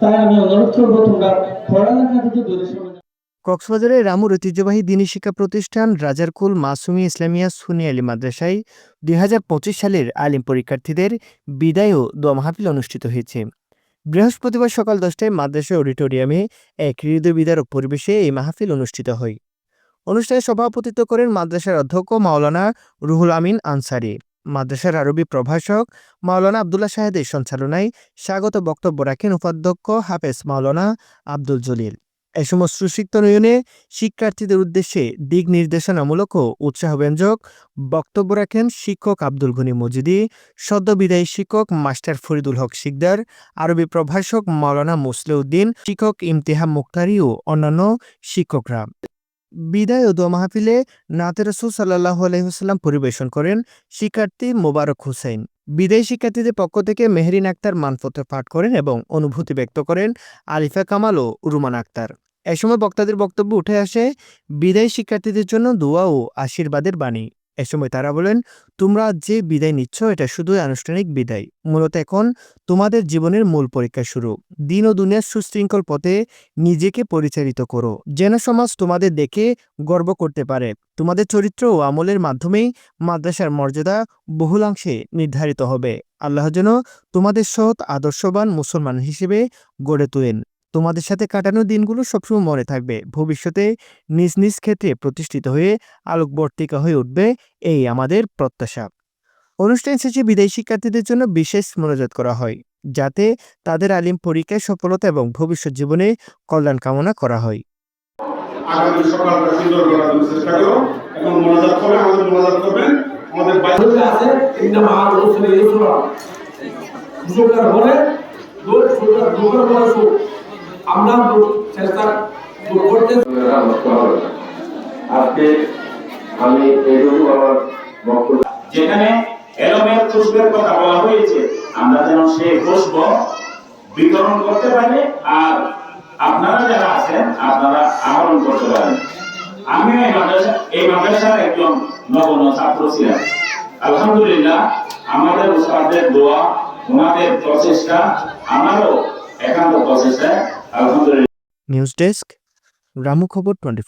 তাই আমি অনুরোধ করব তোমরা পড়ালেখা থেকে দূরে সরে কক্সবাজারের রামুর ঐতিহ্যবাহী দিনী শিক্ষা প্রতিষ্ঠান রাজারকুল মাসুমি ইসলামিয়া সুনি আলী মাদ্রাসায় দুই হাজার পঁচিশ সালের আলিম পরীক্ষার্থীদের বিদায় ও দোয়া অনুষ্ঠিত হয়েছে। বৃহস্পতিবার সকাল দশটায় মাদ্রাসা অডিটোরিয়ামে এক হৃদয় বিদারক পরিবেশে এই মাহফিল অনুষ্ঠিত হয়। অনুষ্ঠানে সভাপতিত্ব করেন মাদ্রাসার অধ্যক্ষ মাওলানা রুহুল আমিন আনসারি। মাদ্রাসার আরবি প্রভাষক মাওলানা আবদুল্লাহ শাহেদের সঞ্চালনায় স্বাগত বক্তব্য রাখেন উপাধ্যক্ষ হাফেজ মাওলানা আব্দুল জলিল। এ সময় সুশিক্ত নয়নে শিক্ষার্থীদের উদ্দেশ্যে দিক নির্দেশনামূলক ও উৎসাহব্যঞ্জক বক্তব্য রাখেন শিক্ষক আব্দুল গনি মজিদি, সদ্য বিদায়ী শিক্ষক মাস্টার ফরিদুল হক শিকদার, আরবি প্রভাষক মাওলানা মুসলেউদ্দিন, শিক্ষক ইমতিহাম মুক্তারি ও অন্যান্য শিক্ষকরা। বিদায় ও দোয়া মাহফিলে নাতে রসুল সাল্লাহ আলহিহাস্লাম পরিবেশন করেন শিক্ষার্থী মোবারক হুসাইন। বিদায়ী শিক্ষার্থীদের পক্ষ থেকে মেহরিন আক্তার মানপত্র পাঠ করেন এবং অনুভূতি ব্যক্ত করেন আলিফা কামাল ও রুমান আক্তার। এ সময় বক্তাদের বক্তব্য উঠে আসে, বিদায়ী শিক্ষার্থীদের জন্য দোয়া ও আশীর্বাদের বাণী। এ সময় তারা বলেন, তোমরা যে বিদায় নিচ্ছ, এটা শুধুই আনুষ্ঠানিক বিদায়। মূলত এখন তোমাদের জীবনের মূল পরীক্ষা শুরু। দিন ও দুনিয়ার সুশৃঙ্খল পথে নিজেকে পরিচালিত করো। যেন সমাজ তোমাদের দেখে গর্ব করতে পারে। তোমাদের চরিত্র ও আমলের মাধ্যমেই মাদ্রাসার মর্যাদা বহুলাংশে নির্ধারিত হবে। আল্লাহ যেন তোমাদের সৎ, আদর্শবান মুসলমান হিসেবে গড়ে তোলেন। তোমাদের সাথে কাটানো দিনগুলো সবসময় মনে থাকবে। ভবিষ্যতে নিজ নিজ ক্ষেত্রে প্রতিষ্ঠিত হয়ে আলোকবর্তিকা হয়ে উঠবে এই আমাদের প্রত্যাশা। অনুষ্ঠান শেষে বিদায়ী শিক্ষার্থীদের জন্য বিশেষ মনোজাত করা হয় যাতে তাদের আলিম পরীক্ষায় সফলতা এবং ভবিষ্যৎ জীবনে কল্যাণ কামনা করা হয়। আগামী সকালটা সুন্দর করার চেষ্টা করো এবং মনোজাত করবে আমাদের মনোজাত করবেন। আমাদের বাইরে আছে উসরি ইউসরা সুযোগের পরে সুখ আমরা চেষ্টা করতে আজকে আমি এইটুকু আমার বক্তব্য যেখানে এলোমের খুশবের কথা বলা হয়েছে আমরা যেন সেই খুশব বিতরণ করতে পারি আর আপনারা যারা আছেন আপনারা আহরণ করতে পারেন। আমি এই মাদ্রাসা এই মাদ্রাসার একজন নবন ছাত্র ছিলাম। আলহামদুলিল্লাহ আমাদের উস্তাদের দোয়া ওনাদের প্রচেষ্টা আমারও নিউজ ডেস্ক রামু খবর টোয়েন্টি